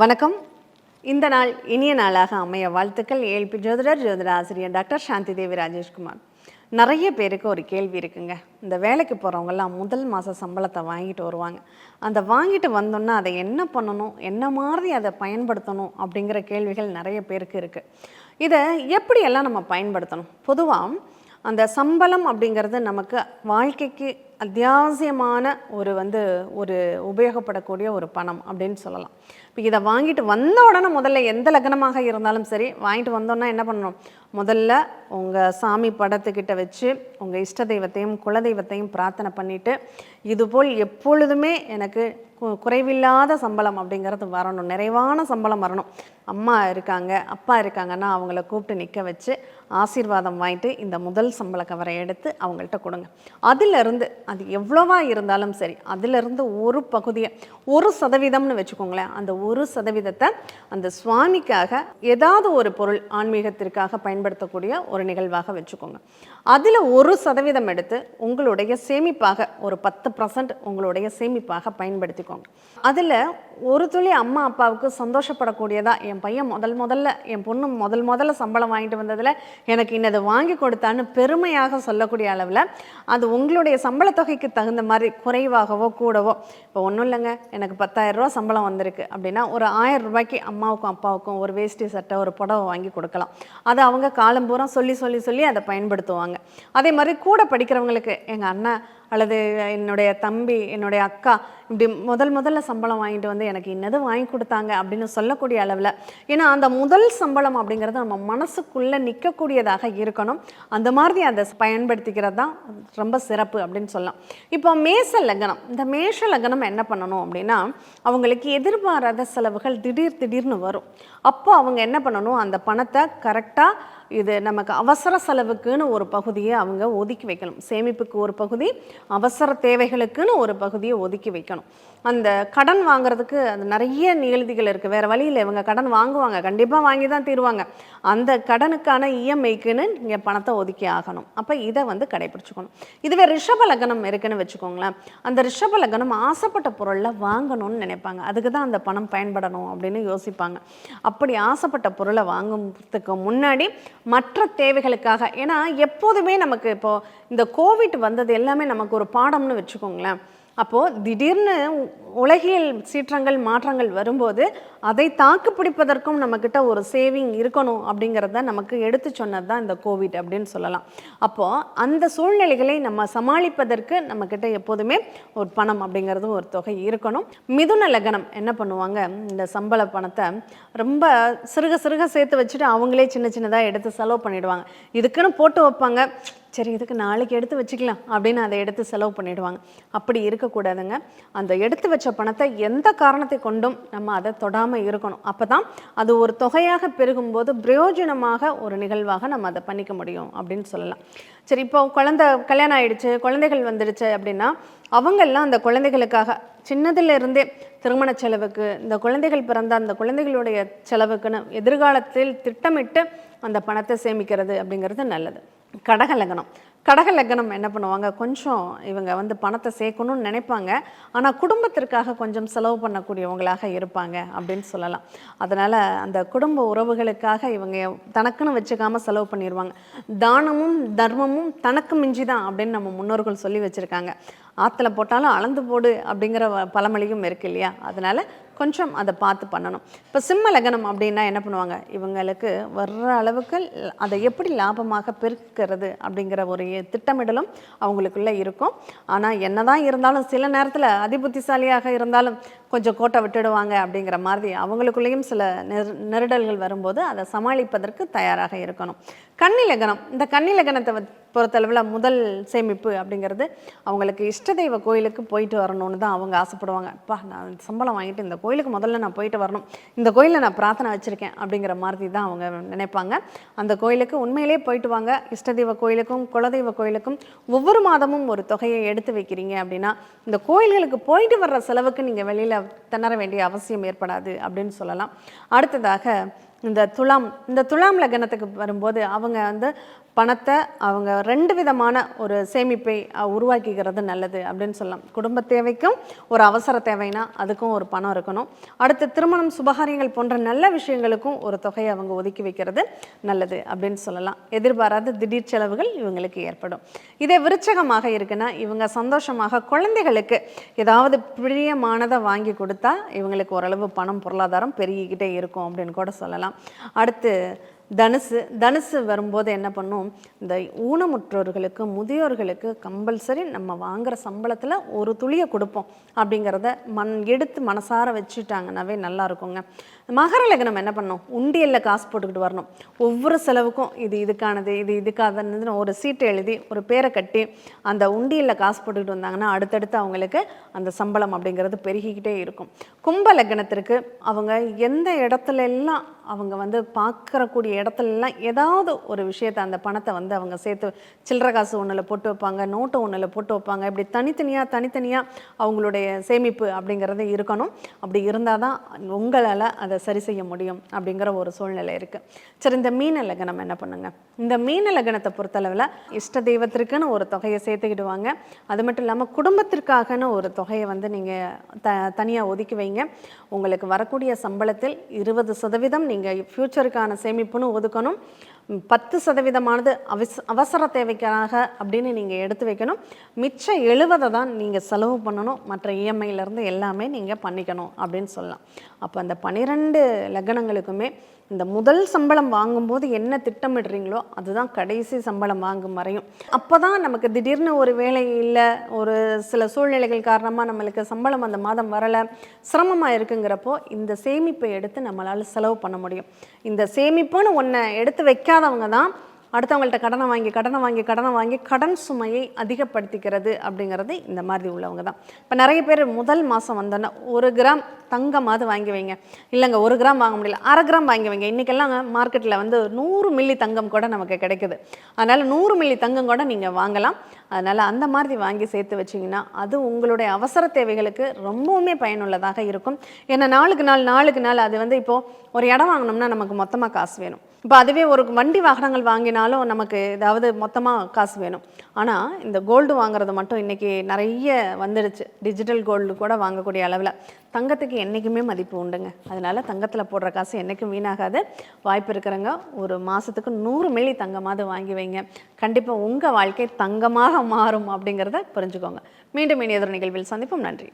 வணக்கம். இந்த நாள் இனிய நாளாக அமைய வாழ்த்துக்கள். ஏழ்பி ஜோதிடர் ஜோதிட ஆசிரியர் டாக்டர் சாந்தி தேவி ராஜேஷ்குமார் நிறைய பேருக்கு ஒரு கேள்வி இருக்குங்க. இந்த வேலைக்கு போகிறவங்கெல்லாம் முதல் மாத சம்பளத்தை வாங்கிட்டு வருவாங்க. அந்த வாங்கிட்டு வந்தோன்னா அதை என்ன பண்ணணும்? என்ன மாதிரி அதை பயன்படுத்தணும்? அப்படிங்கிற கேள்விகள் நிறைய பேருக்கு இருக்குது இதை எப்படியெல்லாம் நம்ம பயன்படுத்தணும்? பொதுவாக அந்த சம்பளம் அப்படிங்கிறது நமக்கு வாழ்க்கைக்கு அத்தியாவசியமான ஒரு வந்து ஒரு உபயோகப்படக்கூடிய ஒரு பணம் அப்படின்னு சொல்லலாம். இப்போ இதை வாங்கிட்டு வந்த உடனே முதல்ல எந்த லக்னமாக இருந்தாலும் சரி வாங்கிட்டு வந்தோன்னா என்ன பண்ணணும்? முதல்ல உங்கள் சாமி படத்துக்கிட்ட வச்சு உங்கள் இஷ்ட தெய்வத்தையும் குலதெய்வத்தையும் பிரார்த்தனை பண்ணிவிட்டு இதுபோல் எப்பொழுதுமே எனக்கு கு- குறைவில்லாத சம்பளம் அப்படிங்கிறது வரணும். நிறைவான சம்பளம் வரணும். அம்மா இருக்காங்க அப்பா இருக்காங்கன்னா அவங்கள கூப்பிட்டு நிற்க வச்சு ஆசீர்வாதம் வாங்கிட்டு இந்த முதல் சம்பள கவரை எடுத்து அவங்கள்ட்ட கொடுங்க. அதிலிருந்து அது எவ்வளோவா இருந்தாலும் சரி அதிலிருந்து ஒரு பகுதியை ஒரு சதவீதம்னு வச்சுக்கோங்களேன் அந்த ஒரு சதவீதத்தை அந்த சுவாமிக்காக ஏதாவது ஒரு பொருள் ஆன்மீகத்திற்காக பயன்படுத்தக்கூடிய ஒரு நிகழ்வாக வச்சுக்கோங்க. அதில் ஒரு சதவீதம் எடுத்து உங்களுடைய சேமிப்பாக ஒரு பத்து பர்சன்ட் உங்களுடைய சேமிப்பாக பயன்படுத்திக்கோங்க. அதில் ஒரு துளி அம்மா அப்பாவுக்கு சந்தோஷப்படக்கூடியதா? என் பையன் முதல் முதல்ல என் பொண்ணு முதல் முதல்ல சம்பளம் வாங்கிட்டு வந்ததில் எனக்கு இன்னது வாங்கி கொடுத்தான்னு பெருமையாக சொல்லக்கூடிய அளவில் அது உங்களுடைய சம்பள தொகைக்கு தகுந்த மாதிரி குறைவாகவோ கூடவோ இப்போ ஒன்றும் இல்லைங்க எனக்கு பத்தாயிரம் ரூபா சம்பளம் வந்திருக்கு அப்படின்னா ஒரு ஆயிரம் ரூபாய்க்கு அம்மாவுக்கும் அப்பாவுக்கும் ஒரு வேஷ்டி சட்டை ஒரு புடவை வாங்கி கொடுக்கலாம். அதை அவங்க காலம்பூரம் சொல்லி சொல்லி சொல்லி அதை பயன்படுத்துவாங்க. அதே மாதிரி கூட படிக்கிறவங்களுக்கு எங்கள் அண்ணன் அல்லது என்னுடைய தம்பி என்னுடைய அக்கா இப்படி முதல் முதல்ல சம்பளம் வாங்கிட்டு வந்து எனக்கு இன்னது வாங்கி கொடுத்தாங்க அப்படின்னு சொல்லக்கூடிய அளவில் ஏன்னா அந்த முதல் சம்பளம் அப்படிங்கிறது நம்ம மனசுக்குள்ளே நிற்கக்கூடியதாக இருக்கணும். அந்த மாதிரி அதை பயன்படுத்திக்கிறது தான் ரொம்ப சிறப்பு அப்படின்னு சொல்லலாம். இப்போ மேச லக்னம் இந்த மேஷ லக்னம் என்ன பண்ணணும் அப்படின்னா அவங்களுக்கு எதிர்பாராத செலவுகள் திடீர் திடீர்னு வரும். அப்போ அவங்க என்ன பண்ணணும்? அந்த பணத்தை கரெக்டாக இது நமக்கு அவசர செலவுக்குன்னு ஒரு பகுதியை அவங்க ஒதுக்கி வைக்கணும். சேமிப்புக்கு ஒரு பகுதி அவசர தேவைகளுக்குன்னு ஒரு பகுதியை ஒதுக்கி வைக்கணும். அந்த கடன் வாங்குறதுக்கு அது நிறைய நிகழ்திகள் இருக்குது வேறு வழியில் இவங்க கடன் வாங்குவாங்க. கண்டிப்பாக வாங்கி தான் தீருவாங்க. அந்த கடனுக்கான இஎம்ஐக்குன்னு நீங்கள் பணத்தை ஒதுக்கி ஆகணும். அப்போ இதை வந்து கடைபிடிச்சுக்கணும். இதுவே ரிஷப லக்னம் இருக்குன்னு வச்சுக்கோங்களேன். அந்த ரிஷப லக்னம் ஆசைப்பட்ட பொருளில் வாங்கணும்னு நினைப்பாங்க. அதுக்கு தான் அந்த பணம் பயன்படணும் அப்படின்னு யோசிப்பாங்க. அப்படி ஆசைப்பட்ட பொருளை வாங்குறதுக்கு முன்னாடி மற்ற தேவைகளுக்காக ஏன்னா எப்போதுமே நமக்கு இப்போது இந்த கோவிட் வந்தது எல்லாமே நமக்கு ஒரு பாடம்னு வச்சுக்கோங்களேன். அப்போது திடீர்னு உலகியல் சீற்றங்கள் மாற்றங்கள் வரும்போது அதை தாக்கு பிடிப்பதற்கும் நம்மக்கிட்ட ஒரு சேவிங் இருக்கணும் அப்படிங்கிறத நமக்கு எடுத்து சொன்னது தான் இந்த கோவிட் அப்படின்னு சொல்லலாம். அப்போது அந்த சூழ்நிலைகளை நம்ம சமாளிப்பதற்கு நம்மக்கிட்ட எப்போதுமே ஒரு பணம் அப்படிங்கிறது ஒரு தொகை இருக்கணும். மிதுன லக்னம் என்ன பண்ணுவாங்க? இந்த சம்பள பணத்தை ரொம்ப சிறுக சிறுக சேர்த்து வச்சுட்டு அவங்களே சின்ன சின்னதாக எடுத்து செலவு பண்ணிடுவாங்க. இதுக்குன்னு போட்டு வைப்பாங்க. சரி இதுக்கு நாளைக்கு எடுத்து வச்சுக்கலாம் அப்படின்னு அதை எடுத்து செலவு பண்ணிடுவாங்க. அப்படி இருக்கக்கூடாதுங்க. அந்த எடுத்து வச்ச பணத்தை எந்த காரணத்தை கொண்டும் நம்ம அதை தொடாமல் இருக்கணும். அப்போ தான் அது ஒரு தொகையாக பெருகும்போது பிரயோஜனமாக ஒரு நிகழ்வாக நம்ம அதை பண்ணிக்க முடியும் அப்படின்னு சொல்லலாம். சரி இப்போ குழந்தை கல்யாணம் ஆயிடுச்சு குழந்தைகள் வந்துடுச்சு அப்படின்னா அவங்கெல்லாம் அந்த குழந்தைகளுக்காக சின்னதிலிருந்தே திருமண செலவுக்கு இந்த குழந்தைகள் பிறந்த அந்த குழந்தைகளுடைய செலவுக்குன்னு எதிர்காலத்தில் திட்டமிட்டு அந்த பணத்தை சேமிக்கிறது அப்படிங்கிறது நல்லது. கடக லக்னம். கடக லக்னம் என்ன பண்ணுவாங்க? கொஞ்சம் இவங்க வந்து பணத்தை சேர்க்கணும்னு நினைப்பாங்க. ஆனால் குடும்பத்திற்காக கொஞ்சம் செலவு பண்ணக்கூடியவங்களாக இருப்பாங்க அப்படின்னு சொல்லலாம். அதனால் அந்த குடும்ப உறவுகளுக்காக இவங்க தனக்குன்னு வச்சுக்காமல் செலவு பண்ணிடுவாங்க தானமும் தர்மமும் தனக்கு மிஞ்சி தான் அப்படின்னு நம்ம முன்னோர்கள் சொல்லி வச்சுருக்காங்க. ஆற்றுல போட்டாலும் அளந்து போடு அப்படிங்கிற வ- பழமொழியும் இருக்கு இல்லையா? அதனால் கொஞ்சம் அதை பார்த்து பண்ணணும். இப்போ சிம்ம லக்னம் அப்படின்னா என்ன பண்ணுவாங்க? இவங்களுக்கு வர்ற அளவுக்கு அதை எப்படி லாபமாக பெருக்கிறது அப்படிங்கிற ஒரு திட்டமிடலும் அவங்களுக்குள்ள இருக்கும். ஆனால் என்னதான் இருந்தாலும் சில நேரத்தில் அதிபுத்திசாலியாக இருந்தாலும் கொஞ்சம் கோட்டை விட்டுடுவாங்க அப்படிங்கிற மாதிரி அவங்களுக்குள்ளேயும் சில நெரு நெருடல்கள் வரும்போது அதை சமாளிப்பதற்கு தயாராக இருக்கணும். கன்னி லக்னம் இந்த கன்னி லக்னத்தை பொறுத்தளவில் முதல் சேமிப்பு அப்படிங்கிறது அவங்களுக்கு இஷ்ட தெய்வ கோயிலுக்கு போயிட்டு வரணும்னு தான் அவங்க ஆசைப்படுவாங்க. அப்பா நான் சம்பளம் வாங்கிட்டு இந்த கோயிலுக்கு முதல்ல நான் போயிட்டு வரணும். இந்த கோயிலில் நான் பிரார்த்தனை வச்சுருக்கேன். அப்படிங்கிற மாதிரி தான் அவங்க நினைப்பாங்க. அந்த கோயிலுக்கு உண்மையிலேயே போயிட்டு வாங்க. இஷ்ட தெய்வ கோயிலுக்கும் குலதெய்வ கோயிலுக்கும் ஒவ்வொரு மாதமும் ஒரு தொகையை எடுத்து வைக்கிறீங்க அப்படின்னா இந்த கோயில்களுக்கு போயிட்டு வர்ற செலவுக்கு நீங்கள் வெளியில் திணற வேண்டிய அவசியம் ஏற்படாது அப்படின்னு சொல்லலாம். அடுத்ததாக இந்த துலாம் இந்த துலாம் லக்னத்துக்கு வரும்போது அவங்க வந்து பணத்தை அவங்க ரெண்டு விதமான ஒரு சேமிப்பை உருவாக்கிக்கிறது நல்லது அப்படின்னு சொல்லலாம். குடும்ப தேவைக்கும் ஒரு அவசர தேவைனா அதுக்கும் ஒரு பணம் இருக்கணும். அடுத்து திருமணம் சுபகாரியங்கள் போன்ற நல்ல விஷயங்களுக்கும் ஒரு தொகையை அவங்க ஒதுக்கி வைக்கிறது நல்லது அப்படின்னு சொல்லலாம். எதிர்பாராத திடீர் செலவுகள் இவங்களுக்கு ஏற்படும். இதே விருச்சகமாக இருக்குன்னா இவங்க சந்தோஷமாக குழந்தைகளுக்கு ஏதாவது பிரியமானதை வாங்கி கொடுத்தா இவங்களுக்கு ஓரளவு பணம் பொருளாதாரம் பெருகிக்கிட்டே இருக்கும் அப்படின்னு கூட சொல்லலாம். அடுத்து தனுசு தனுசு வரும்போது என்ன பண்ணும்? இந்த ஊனமுற்றோர்களுக்கு முதியோர்களுக்கு கம்பல்சரி நம்ம வாங்குகிற சம்பளத்தில் ஒரு துளியை கொடுப்போம். அப்படிங்கிறத மண் எடுத்து மனசார வச்சுட்டாங்கன்னாவே நல்லா இருக்குங்க. மகர லக்னம் என்ன பண்ணும்? உண்டியலில் காசு போட்டுக்கிட்டு வரணும். ஒவ்வொரு செலவுக்கும் இது இதுக்கானது இது இதுக்கானதுன்னு ஒரு சீட்டை எழுதி ஒரு பேரை கட்டி அந்த உண்டியலில் காசு போட்டுக்கிட்டு வந்தாங்கன்னா அடுத்தடுத்து அவங்களுக்கு அந்த சம்பளம் அப்படிங்கிறது பெருகிக்கிட்டே இருக்கும். கும்ப லக்னத்திற்கு அவங்க எந்த இடத்துல எல்லாம் அவங்க வந்து பார்க்கறக்கூடிய இடத்துலலாம் ஏதாவது ஒரு விஷயத்தை அந்த பணத்தை வந்து அவங்க சேர்த்து சில்லற காசு ஒன்றில் போட்டு வைப்பாங்க நோட்டு ஒன்றில் போட்டு வைப்பாங்க. இப்படி தனித்தனியாக தனித்தனியாக அவங்களுடைய சேமிப்பு அப்படிங்கிறது இருக்கணும். அப்படி இருந்தால் தான் உங்களால் அதை சரி செய்ய முடியும் அப்படிங்கிற ஒரு சூழ்நிலை இருக்குது சரி இந்த மீன லக்னம் என்ன பண்ணுங்க? இந்த மீன லக்னத்தை பொறுத்தளவில் இஷ்ட தெய்வத்திற்குன்னு ஒரு தொகையை சேர்த்துக்கிடுவாங்க. அது மட்டும் இல்லாமல் குடும்பத்திற்காகன்னு ஒரு தொகையை வந்து நீங்கள் த தனியாக ஒதுக்கி வைங்க. உங்களுக்கு வரக்கூடிய சம்பளத்தில் இருபது சதவீதம் நீங்கள் ஃப்யூச்சருக்கான சேமிப்புன்னு ஒதுக்கணும். பத்து சதவீதமானது அவச அவசர தேவைக்காக அப்படின்னு நீங்கள் எடுத்து வைக்கணும். மிச்சம் எழுவதை தான் நீங்கள் செலவு பண்ணணும். மற்ற இஎம்ஐலேருந்து எல்லாமே நீங்கள் பண்ணிக்கணும் அப்படின்னு சொல்லலாம். அப்போ அந்த பன்னிரெண்டு லக்னங்களுக்குமே இந்த முதல் சம்பளம் வாங்கும்போது என்ன திட்டமிடுறீங்களோ அதுதான் கடைசி சம்பளம் வாங்கும் வரையும். அப்போ தான் நமக்கு திடீர்னு ஒரு வேலை இல்லை ஒரு சில சூழ்நிலைகள் காரணமாக நம்மளுக்கு சம்பளம் அந்த மாதம் வரலை சிரமமாக இருக்குங்கிறப்போ இந்த சேமிப்பை எடுத்து நம்மளால் செலவு பண்ண முடியும். இந்த சேமிப்புன்னு ஒன்றை எடுத்து வைக்காதவங்க தான் அடுத்தவங்கள்ட்ட கடனை வாங்கி கடனை வாங்கி கடனை வாங்கி கடன் சுமையை அதிகப்படுத்திக்கிறது அப்படிங்கிறது இந்த மாதிரி உள்ளவங்க தான். இப்போ நிறைய பேர் முதல் மாதம் வந்தோன்னா ஒரு கிராம் தங்கமாவது வாங்கி வைங்க. இல்லைங்க ஒரு கிராம் வாங்க முடியல அரை கிராம் வாங்கி வைங்க. இன்றைக்கெல்லாம் மார்க்கெட்டில் வந்து நூறு மில்லி தங்கம் கூட நமக்கு கிடைக்குது. அதனால் நூறு மில்லி தங்கம் கூட நீங்கள் வாங்கலாம். அதனால் அந்த மாதிரி வாங்கி சேர்த்து வச்சிங்கன்னா அது உங்களுடைய அவசர தேவைகளுக்கு ரொம்பவுமே பயனுள்ளதாக இருக்கும். ஏன்னா நாளுக்கு நாள் நாளுக்கு நாள் அது வந்து இப்போது ஒரு இடம் வாங்கினோம்னா நமக்கு மொத்தமாக காசு வேணும். இப்போ அதுவே ஒரு வண்டி வாகனங்கள் வாங்கினாலும் நமக்கு ஏதாவது மொத்தமாக காசு வேணும். ஆனால் இந்த கோல்டு வாங்குறது மட்டும் இன்றைக்கி நிறைய வந்துடுச்சு. டிஜிட்டல் கோல்டு கூட வாங்கக்கூடிய அளவில். தங்கத்துக்கு என்றைக்குமே மதிப்பு உண்டுங்க. அதனால் தங்கத்தில் போடுற காசு என்றைக்கும் வீணாகாது. வாய்ப்பு இருக்கிறவங்க ஒரு மாதத்துக்கு நூறு மில்லி தங்கமாவது வாங்கி வைங்க. கண்டிப்பாக உங்கள் வாழ்க்கை தங்கமாக மாறும் அப்படிங்கிறத புரிஞ்சுக்கோங்க. மீண்டும் இனி எதிர் நிகழ்வில் சந்திப்போம். நன்றி.